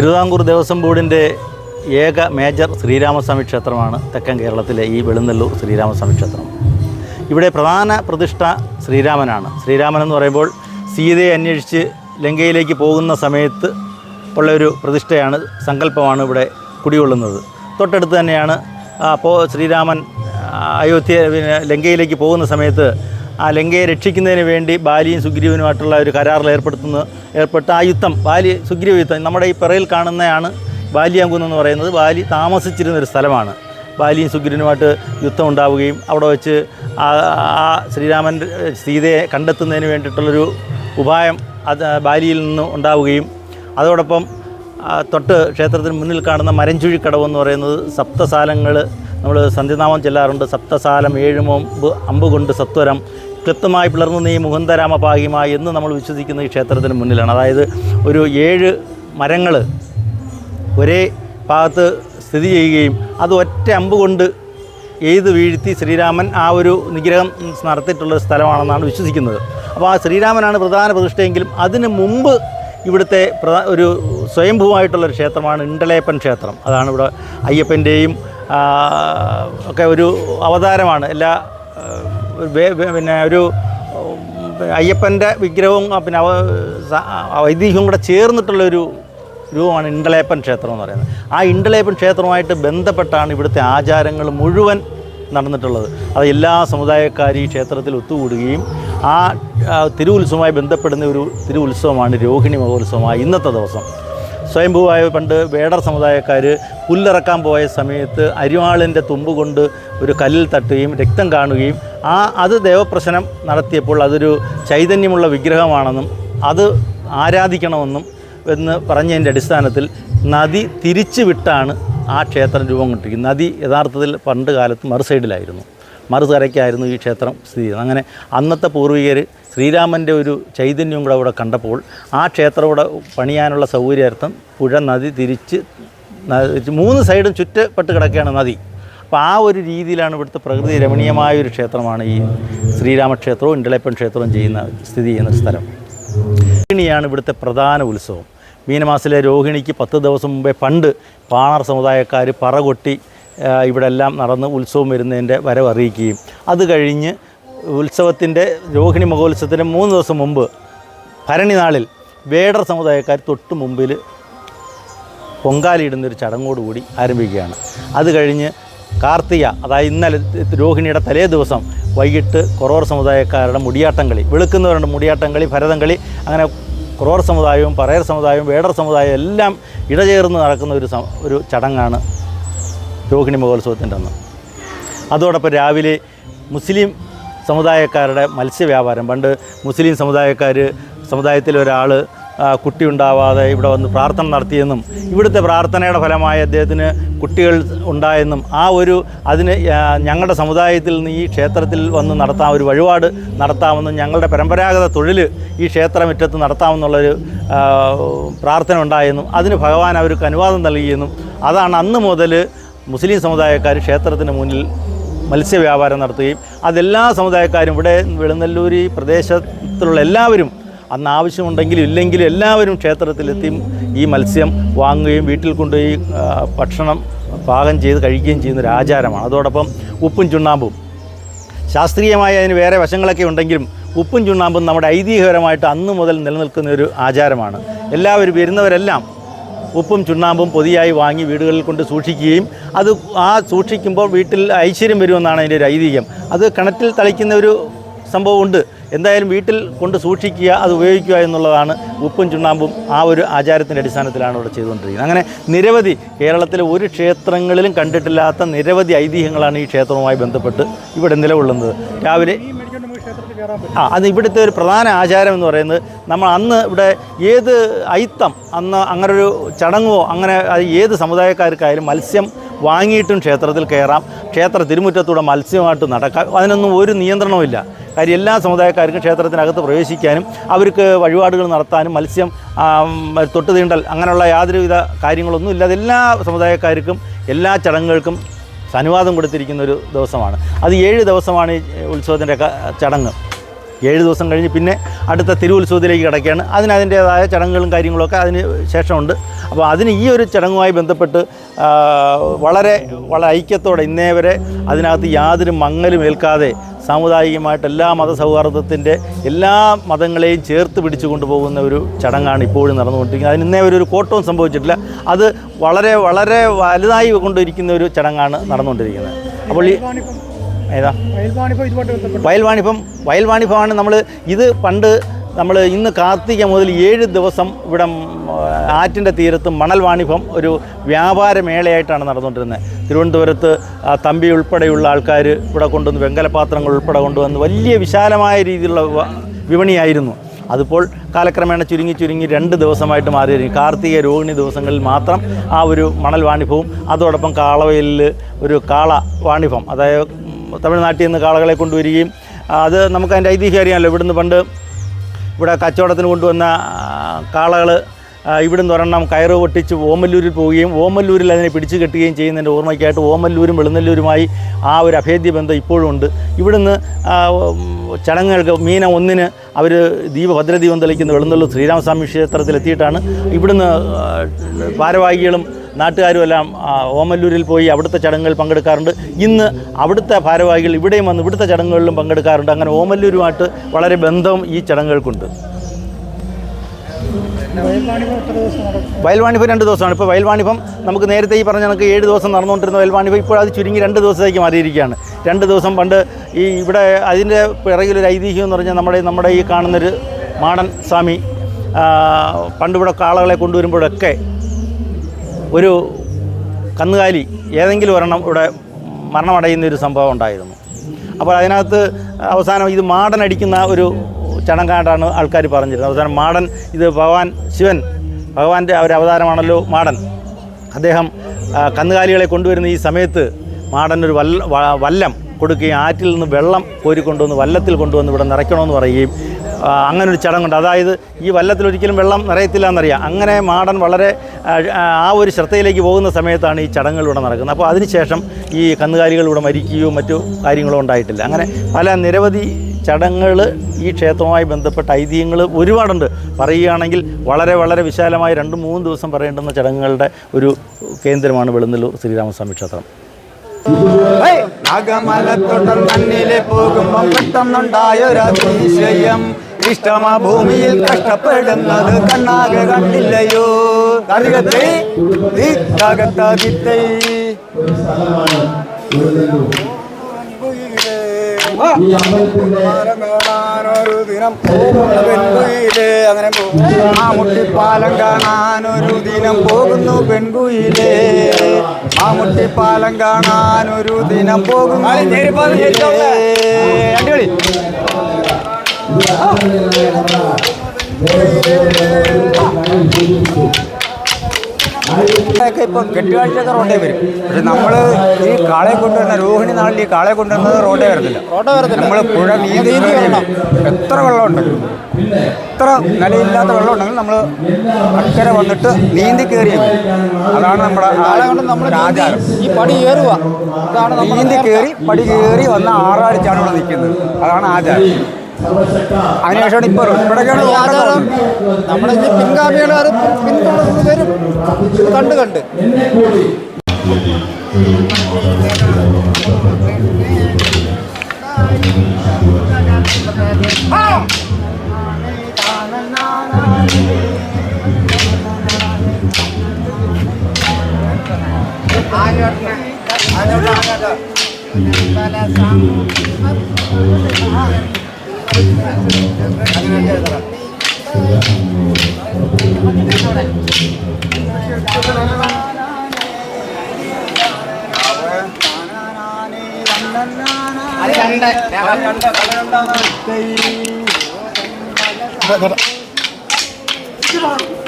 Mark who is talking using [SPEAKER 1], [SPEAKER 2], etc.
[SPEAKER 1] തിരുവിതാംകൂർ ദേവസ്വം ബോർഡിന്റെ ഏക മേജർ ശ്രീരാമസ്വാമി ക്ഷേത്രമാണ് തെക്കൻ കേരളത്തിലെ ഈ വെളുന്നല്ലൂർ ശ്രീരാമസ്വാമി ക്ഷേത്രം. ഇവിടെ പ്രധാന പ്രതിഷ്ഠ ശ്രീരാമനാണ്. ശ്രീരാമൻ എന്ന് പറയുമ്പോൾ സീതയെ അന്വേഷിച്ച് ലങ്കയിലേക്ക് പോകുന്ന സമയത്ത് ഉള്ള ഒരു പ്രതിഷ്ഠയാണ് സങ്കല്പമാണ് ഇവിടെ കുടികൊള്ളുന്നത്. തൊട്ടടുത്ത് തന്നെയാണ് അപ്പോൾ ശ്രീരാമൻ അയോധ്യ പിന്നെ ലങ്കയിലേക്ക് പോകുന്ന സമയത്ത് ആ ലങ്കയെ രക്ഷിക്കുന്നതിന് വേണ്ടി ബാലിയും സുഗ്രീവനുമായിട്ടുള്ള ഒരു കരാറിൽ ഏർപ്പെടുത്തുന്ന ഏർപ്പെട്ട ആ യുദ്ധം ബാലി സുഗ്രീവ യുദ്ധം നമ്മുടെ ഈ പിറയിൽ കാണുന്നതാണ് ബാലിയാങ്കുന്ന് എന്ന് പറയുന്നത്. ബാലി താമസിച്ചിരുന്ന ഒരു സ്ഥലമാണ്. ബാലിയും സുഗ്രീവനുമായിട്ട് യുദ്ധം ഉണ്ടാവുകയും അവിടെ വെച്ച് ആ ശ്രീരാമൻ സീതയെ കണ്ടെത്തുന്നതിന് വേണ്ടിയിട്ടുള്ളൊരു ഉപായം അത് ബാലിയിൽ നിന്ന് ഉണ്ടാവുകയും അതോടൊപ്പം തൊട്ട് ക്ഷേത്രത്തിന് മുന്നിൽ കാണുന്ന മരഞ്ചുഴിക്കടവ് എന്ന് പറയുന്നത് സപ്തസാലങ്ങൾ നമ്മൾ സന്ധ്യനാമം ചെല്ലാറുണ്ട്. സപ്തസാലം ഏഴുമോ മുമ്പ് അമ്പ് കൊണ്ട് സത്വരം കൃത്യമായി പിളർന്നു നീ ഭാഗ്യമായി എന്ന് നമ്മൾ വിശ്വസിക്കുന്ന ഈ ക്ഷേത്രത്തിന് മുന്നിലാണ്. അതായത് ഒരു ഏഴ് മരങ്ങൾ ഒരേ ഭാഗത്ത് സ്ഥിതി ചെയ്യുകയും അത് ഒറ്റ അമ്പ് കൊണ്ട് എയ്ത് വീഴ്ത്തി ശ്രീരാമൻ ആ ഒരു നിഗ്രഹം നടത്തിയിട്ടുള്ള സ്ഥലമാണെന്നാണ് വിശ്വസിക്കുന്നത്. അപ്പോൾ ആ ശ്രീരാമനാണ് പ്രധാന പ്രതിഷ്ഠയെങ്കിലും അതിന് മുമ്പ് ഇവിടുത്തെ പ്രധാ ഒരു സ്വയംഭൂവായിട്ടുള്ളൊരു ക്ഷേത്രമാണ് ഇണ്ടലേപ്പൻ ക്ഷേത്രം. അതാണ് ഇവിടെ അയ്യപ്പന്റെയും ഒക്കെ ഒരു അവതാരമാണ്. എല്ലാ പിന്നെ ഒരു അയ്യപ്പന്റെ വിഗ്രഹവും പിന്നെ ഐതിഹ്യവും കൂടെ ചേർന്നിട്ടുള്ളൊരു രൂപമാണ് ഇണ്ടലേപ്പൻ ക്ഷേത്രം എന്ന് പറയുന്നത്. ആ ഇണ്ടലേപ്പൻ ക്ഷേത്രവുമായിട്ട് ബന്ധപ്പെട്ടാണ് ഇവിടുത്തെ ആചാരങ്ങൾ മുഴുവൻ നടന്നിട്ടുള്ളത്. അത് എല്ലാ സമുദായക്കാരും ഈ ക്ഷേത്രത്തിൽ ഒത്തുകൂടുകയും ആ തിരുവുത്സവവുമായി ബന്ധപ്പെടുന്ന ഒരു തിരുവുത്സവമാണ് രോഹിണി മഹോത്സവമായി ഇന്നത്തെ ദിവസം. സ്വയംഭൂവായ പണ്ട് വേടർ സമുദായക്കാർ പുല്ലിറക്കാൻ പോയ സമയത്ത് അരിവാളിന്റെ തുമ്പ് കൊണ്ട് ഒരു കല്ലിൽ തട്ടുകയും രക്തം കാണുകയും ആ അത് ദേവപ്രശ്നം നടത്തിയപ്പോൾ അതൊരു ചൈതന്യമുള്ള വിഗ്രഹമാണെന്നും അത് ആരാധിക്കണമെന്നും എന്ന് പറഞ്ഞതിന്റെ അടിസ്ഥാനത്തിൽ നദി തിരിച്ചു വിട്ടാണ് ആ ക്ഷേത്രം രൂപം കൊണ്ടിരിക്കുന്നത്. നദി യഥാർത്ഥത്തിൽ പണ്ട് കാലത്ത് മറു സൈഡിലായിരുന്നു മറുകരയ്ക്കായിരുന്നു ഈ ക്ഷേത്രം സ്ഥിതി ചെയ്യുന്നത് അങ്ങനെ അന്നത്തെ പൂർവികർ ശ്രീരാമന്റെ ഒരു ചൈതന്യം കൂടെ അവിടെ കണ്ടപ്പോൾ ആ ക്ഷേത്രം ഇവിടെ പണിയാനുള്ള സൗകര്യാർത്ഥം പുഴ നദി തിരിച്ച് മൂന്ന് സൈഡും ചുറ്റപ്പെട്ട് കിടക്കുകയാണ് നദി. അപ്പോൾ ആ ഒരു രീതിയിലാണ് ഇവിടുത്തെ പ്രകൃതി രമണീയമായ ഒരു ക്ഷേത്രമാണ് ഈ ശ്രീരാമക്ഷേത്രവും ഇണ്ടളേപ്പൻ ക്ഷേത്രവും ചെയ്യുന്ന സ്ഥിതി ചെയ്യുന്ന സ്ഥലം. രോഹിണിയാണ് ഇവിടുത്തെ പ്രധാന ഉത്സവം. മീനമാസത്തിലെ രോഹിണിക്ക് പത്ത് ദിവസം മുമ്പേ പണ്ട് പാണർ സമുദായക്കാർ പറകൊട്ടി ആ, ഇവിടെ എല്ലാം നടന്ന് ഉത്സവം വരുന്നതിന്റെ വരവ് അറിയിക്കുകയും അത് കഴിഞ്ഞ് ഉത്സവത്തിന്റെ രോഹിണി മഹോത്സവത്തിന്റെ മൂന്ന് ദിവസം മുമ്പ് ഭരണി നാളിൽ വേടർ സമുദായക്കാർ തൊട്ട് മുമ്പിൽ പൊങ്കാലിടുന്നൊരു ചടങ്ങോടുകൂടി ആരംഭിക്കുകയാണ്. അത് കഴിഞ്ഞ് കാർത്തിക അതായത് ഇന്നലെ രോഹിണിയുടെ തലേ ദിവസം വൈകിട്ട് കുറോർ സമുദായക്കാരുടെ മുടിയാട്ടം കളി വെളുക്കുന്നവരുണ്ട് മുടിയാട്ടം കളി ഭരതം കളി അങ്ങനെ കുറോർ സമുദായവും പറയർ സമുദായവും വേടർ സമുദായവും എല്ലാം ഇടചേർന്ന് നടക്കുന്ന ഒരു ഒരു ചടങ്ങാണ് രോഹിണി മഹോത്സവത്തിന്റെ അന്ന് അതോടൊപ്പം രാവിലെ മുസ്ലിം സമുദായക്കാരുടെ മത്സ്യവ്യാപാരം. പണ്ട് മുസ്ലിം സമുദായക്കാർ സമുദായത്തിൽ ഒരാൾ കുട്ടി ഉണ്ടാവാതെ ഇവിടെ വന്ന് പ്രാർത്ഥന നടത്തിയെന്നും ഇവിടുത്തെ പ്രാർത്ഥനയുടെ ഫലമായി അദ്ദേഹത്തിന് കുട്ടികൾ ഉണ്ടായെന്നും ആ ഒരു അതിന് ഞങ്ങളുടെ സമുദായത്തിൽ നിന്ന് ഈ ക്ഷേത്രത്തിൽ വന്ന് നടത്താം ഒരു വഴിപാട് നടത്താമെന്നും ഞങ്ങളുടെ പരമ്പരാഗത തൊഴിൽ ഈ ക്ഷേത്രമുറ്റത്ത് നടത്താമെന്നുള്ളൊരു പ്രാർത്ഥന ഉണ്ടായെന്നും അതിന് ഭഗവാൻ അവർക്ക് അനുവാദം നൽകിയെന്നും അതാണ് അന്ന് മുതൽ മുസ്ലിം സമുദായക്കാർ ക്ഷേത്രത്തിന് മുന്നിൽ മത്സ്യവ്യാപാരം നടത്തുകയും അതെല്ലാ സമുദായക്കാരും ഇവിടെ വെളുന്നല്ലൂർ ഈ പ്രദേശത്തുള്ള എല്ലാവരും അന്ന് ആവശ്യമുണ്ടെങ്കിലും ഇല്ലെങ്കിലും എല്ലാവരും ക്ഷേത്രത്തിലെത്തി ഈ മത്സ്യം വാങ്ങുകയും വീട്ടിൽ കൊണ്ടുപോയി ഭക്ഷണം പാകം ചെയ്ത് കഴിക്കുകയും ചെയ്യുന്ന ഒരു ആചാരമാണ്. അതോടൊപ്പം ഉപ്പും ചുണ്ണാമ്പും. ശാസ്ത്രീയമായി അതിന് വേറെ വശങ്ങളൊക്കെ ഉണ്ടെങ്കിലും ഉപ്പും ചുണ്ണാമ്പും നമ്മുടെ ഐതിഹ്യപരമായിട്ട് അന്ന് മുതൽ നിലനിൽക്കുന്ന ഒരു ആചാരമാണ്. എല്ലാവരും വരുന്നവരെല്ലാം ഉപ്പും ചുണ്ണാമ്പും പൊതിയായി വാങ്ങി വീടുകളിൽ കൊണ്ട് സൂക്ഷിക്കുകയും അത് ആ സൂക്ഷിക്കുമ്പോൾ വീട്ടിൽ ഐശ്വര്യം വരുമെന്നാണ് അതിന്റെ ഒരു ഐതിഹ്യം. അത് കിണറ്റിൽ തളിക്കുന്ന ഒരു സംഭവമുണ്ട്. എന്തായാലും വീട്ടിൽ കൊണ്ട് സൂക്ഷിക്കുക അത് ഉപയോഗിക്കുക എന്നുള്ളതാണ് ഉപ്പും ചുണ്ണാമ്പും ആ ഒരു ആചാരത്തിന്റെ അടിസ്ഥാനത്തിലാണ് ഇവിടെ ചെയ്തുകൊണ്ടിരിക്കുന്നത്. അങ്ങനെ നിരവധി കേരളത്തിലെ ഒരു ക്ഷേത്രങ്ങളിലും കണ്ടിട്ടില്ലാത്ത നിരവധി ഐതിഹ്യങ്ങളാണ് ഈ ക്ഷേത്രവുമായി ബന്ധപ്പെട്ട് ഇവിടെ നിലകൊള്ളുന്നത്. രാവിലെ ആ അത് ഇവിടുത്തെ ഒരു പ്രധാന ആചാരം എന്ന് പറയുന്നത് നമ്മൾ അന്ന് ഇവിടെ ഏത് ഐത്തം അന്ന് അങ്ങനെ ഒരു ചടങ്ങോ അങ്ങനെ ഏത് സമുദായക്കാർക്കായാലും മത്സ്യം വാങ്ങിയിട്ടും ക്ഷേത്രത്തിൽ കയറാം. ക്ഷേത്ര തിരുമുറ്റത്തൂടെ മത്സ്യമായിട്ട് നടക്കാം. അതിനൊന്നും ഒരു നിയന്ത്രണവുമില്ല കാര്യം എല്ലാ സമുദായക്കാർക്കും ക്ഷേത്രത്തിനകത്ത് പ്രവേശിക്കാനും അവർക്ക് വഴിപാടുകൾ നടത്താനും മത്സ്യം തൊട്ട് തീണ്ടൽ അങ്ങനെയുള്ള യാതൊരുവിധ കാര്യങ്ങളൊന്നും ഇല്ലാതെ എല്ലാ സമുദായക്കാർക്കും എല്ലാ ചടങ്ങുകൾക്കും അനുവാദം കൊടുത്തിരിക്കുന്ന ഒരു ദിവസമാണ്. അത് ഏഴ് ദിവസമാണ് ഈ ഉത്സവത്തിന്റെ ചടങ്ങ്. ഏഴ് ദിവസം കഴിഞ്ഞ് പിന്നെ അടുത്ത തിരുവുത്സവത്തിലേക്ക് കിടക്കുകയാണ്. അതിന് അതിന്റേതായ ചടങ്ങുകളും കാര്യങ്ങളൊക്കെ അതിന് ശേഷമുണ്ട്. അപ്പോൾ അതിന് ഈ ഒരു ചടങ്ങുമായി ബന്ധപ്പെട്ട് വളരെ വളരെ ഐക്യത്തോടെ ഇന്നേ വരെ അതിനകത്ത് യാതൊരു മങ്ങലും ഏൽക്കാതെ സാമുദായികമായിട്ട് എല്ലാ മതസൗഹാർദ്ദത്തിന്റെ എല്ലാ മതങ്ങളെയും ചേർത്ത് പിടിച്ചു കൊണ്ടുപോകുന്ന ഒരു ചടങ്ങാണ് ഇപ്പോഴും നടന്നുകൊണ്ടിരിക്കുന്നത്. അതിന് ഇന്നേ ഒരു കോട്ടവും സംഭവിച്ചിട്ടില്ല. അത് വളരെ വളരെ വലുതായി കൊണ്ടിരിക്കുന്ന ഒരു ചടങ്ങാണ് നടന്നുകൊണ്ടിരിക്കുന്നത്. അപ്പോൾ ഈ ഏതാ? വയൽവാണിപ്പം വയൽവാണിപ്പമാണ് നമ്മൾ ഇത് പണ്ട് നമ്മൾ ഇന്ന് കാർത്തിക മുതൽ ഏഴ് ദിവസം ഇവിടെ ആറ്റിന്റെ തീരത്ത് മണൽ വാണിഭം ഒരു വ്യാപാര മേളയായിട്ടാണ് നടന്നുകൊണ്ടിരുന്നത്. തിരുവനന്തപുരത്ത് ആ, തമ്പി ഉൾപ്പെടെയുള്ള ആൾക്കാർ ഇവിടെ കൊണ്ടുവന്ന് വെങ്കലപാത്രങ്ങൾ ഉൾപ്പെടെ കൊണ്ടുവന്ന് വലിയ വിശാലമായ രീതിയിലുള്ള വിപണിയായിരുന്നു. അതിപ്പോൾ കാലക്രമേണ ചുരുങ്ങി ചുരുങ്ങി രണ്ട് ദിവസമായിട്ട് മാറിയിരിക്കും കാർത്തിക രോഹിണി ദിവസങ്ങളിൽ മാത്രം ആ ഒരു മണൽ വാണിഭവും അതോടൊപ്പം കാളവയലിൽ ഒരു കാള വാണിഭം അതായത് തമിഴ്നാട്ടിൽ നിന്ന് കാളകളെ കൊണ്ടുവരികയും അത് നമുക്ക് അതിന്റെ ഐതിഹ്യം അറിയാമല്ലോ. ഇവിടുന്ന് പണ്ട് ഇവിടെ കച്ചവടത്തിന് കൊണ്ടുവന്ന കാളകൾ ഇവിടുന്ന് ഒരെണ്ണം കയറ് പൊട്ടിച്ച് ഓമല്ലൂരിൽ പോവുകയും ഓമല്ലൂരിൽ അതിനെ പിടിച്ചു കെട്ടുകയും ചെയ്യുന്നതിന്റെ ഓർമ്മയ്ക്കായിട്ട് ഓമല്ലൂരും വെളുന്നല്ലൂരുമായി ആ ഒരു അഭേദ്യ ബന്ധം ഇപ്പോഴും ഉണ്ട്. ഇവിടുന്ന് ചടങ്ങുകൾക്ക് മീന ഒന്നിന് അവർ ദീപ ഭദ്രദീപം തെളിക്കുന്ന വെളുന്നല്ലൂർ ശ്രീരാമസ്വാമി ക്ഷേത്രത്തിലെത്തിയിട്ടാണ്. ഇവിടുന്ന് ഭാരവാഹികളും നാട്ടുകാരും എല്ലാം ഓമല്ലൂരിൽ പോയി അവിടുത്തെ ചടങ്ങുകൾ പങ്കെടുക്കാറുണ്ട്. ഇന്ന് അവിടുത്തെ ഭാരവാഹികൾ ഇവിടെയും വന്ന് ഇവിടുത്തെ ചടങ്ങുകളിലും പങ്കെടുക്കാറുണ്ട്. അങ്ങനെ ഓമല്ലൂരുമായിട്ട് വളരെ ബന്ധം ഈ ചടങ്ങുകൾക്കുണ്ട്. വയൽവാണിഭം രണ്ട് ദിവസമാണ്. ഇപ്പോൾ വയൽവാണിഭം നമുക്ക് നേരത്തെ ഈ പറഞ്ഞ നമുക്ക് ഏഴ് ദിവസം നടന്നുകൊണ്ടിരുന്ന വയൽവാണിഭം ഇപ്പോൾ അത് ചുരുങ്ങി രണ്ട് ദിവസത്തേക്ക് മാറിയിരിക്കുകയാണ്. രണ്ട് ദിവസം പണ്ട് ഈ ഇവിടെ അതിന്റെ പിറകിലൊരു ഐതിഹ്യം എന്ന് പറഞ്ഞാൽ നമ്മുടെ നമ്മുടെ ഈ കാണുന്നൊരു മാടൻ സ്വാമി പണ്ടിവിടെ കാളകളെ കൊണ്ടുവരുമ്പോഴൊക്കെ ഒരു കന്നുകാലി ഏതെങ്കിലും ഒരെണ്ണം ഇവിടെ മരണമടയുന്ന ഒരു സംഭവം ഉണ്ടായിരുന്നു. അപ്പോൾ അതിനകത്ത് അവസാനം ഇത് മാടൻ അടിക്കുന്ന ഒരു ചടങ്ങായിട്ടാണ് ആൾക്കാർ പറഞ്ഞിരുന്നത്. അവസാനം മാടൻ ഇത് ഭഗവാൻ ശിവൻ ഭഗവാന്റെ ഒരു അവതാരമാണല്ലോ മാടൻ. അദ്ദേഹം കന്നുകാലികളെ കൊണ്ടുവരുന്ന ഈ സമയത്ത് മാടൻ ഒരു വല്ല വല്ലം കൊടുക്കുകയും ആറ്റിൽ നിന്ന് വെള്ളം കോരിക്കൊണ്ടുവന്ന് വല്ലത്തിൽ കൊണ്ടുവന്ന് ഇവിടെ നിറയ്ക്കണമെന്ന് പറയുകയും ആ, അങ്ങനെ ഒരു ചടങ്ങുണ്ട്. അതായത് ഈ വല്ലത്തിൽ ഒരിക്കലും വെള്ളം നിറയത്തില്ല എന്നറിയാം അങ്ങനെ മാടൻ വളരെ ആ, ആ ഒരു ശ്രദ്ധയിലേക്ക് പോകുന്ന സമയത്താണ് ഈ ചടങ്ങുകൾ ഇവിടെ നടക്കുന്നത്. അപ്പോൾ അതിനുശേഷം ഈ കന്നുകാലികൾ ഇവിടെ മരിക്കുകയോ മറ്റു കാര്യങ്ങളോ ഉണ്ടായിട്ടില്ല. അങ്ങനെ പല നിരവധി ചടങ്ങുകൾ ഈ ക്ഷേത്രവുമായി ബന്ധപ്പെട്ട ഐതിഹ്യങ്ങൾ ഒരുപാടുണ്ട്. പറയുകയാണെങ്കിൽ വളരെ വളരെ വിശാലമായി രണ്ട് മൂന്ന് ദിവസം പറയേണ്ടുന്ന ചടങ്ങുകളുടെ ഒരു കേന്ദ്രമാണ് വെളുന്നല്ലൂർ ശ്രീരാമസ്വാമി ക്ഷേത്രം.
[SPEAKER 2] നാഗമലത്തോട്ടം മണ്ണിലെ ഒരു പെട്ടെന്നുണ്ടായൊരതിശയം ഇഷ്ടമ ഭൂമിയിൽ കഷ്ടപ്പെടുന്നത് കണ്ണാകെ കണ്ടില്ലയോ? തരികത്തേ തകത്താതിത്തൈ കാണാനൊരു ദിനം പെൺകുയിലേ അങ്ങനെ ആ മുട്ടിപ്പാലം കാണാനൊരു ദിനം പോകുന്നു പെൺകുയിലേ ആ മുട്ടിപ്പാലം കാണാനൊരു ദിനം പോകുന്നു Thank അടിപൊളി ഒക്കെ ഇപ്പം കെട്ടുകാഴ്ചയൊക്കെ റോഡേ വരും. പക്ഷെ നമ്മൾ ഈ കാളയെ കൊണ്ടുവരുന്ന രോഹിണി നാളിൽ ഈ കാളയെ കൊണ്ടുവരുന്നത് റോഡേ വരത്തില്ല. റോഡേ വരത്തില്ല. നമ്മൾ പുഴ നീന്തി കയറി എത്ര വെള്ളമുണ്ട് എത്ര നിലയില്ലാത്ത വെള്ളം ഉണ്ടെങ്കിൽ നമ്മൾ അക്കരെ വന്നിട്ട് നീന്തി കയറി അതാണ് നമ്മുടെ ആചാരം.
[SPEAKER 3] ഈ പടി
[SPEAKER 2] നീന്തി കയറി പടി കയറി വന്ന ആറാഴ്ചയാണ് ഇവിടെ നിൽക്കുന്നത്. അതാണ് ആചാരം. അതിനുശേഷമാണ് ഇപ്പോൾ ഇവിടെയൊക്കെയാണ്
[SPEAKER 3] ധാരാളം ആചാരം നമ്മുടെ ഈ പിൻഗാമികൾ അത് പിന്തുടർന്ന് വരും. കണ്ട് കണ്ട്. കണ്ട്
[SPEAKER 2] അത്. കണ്ട്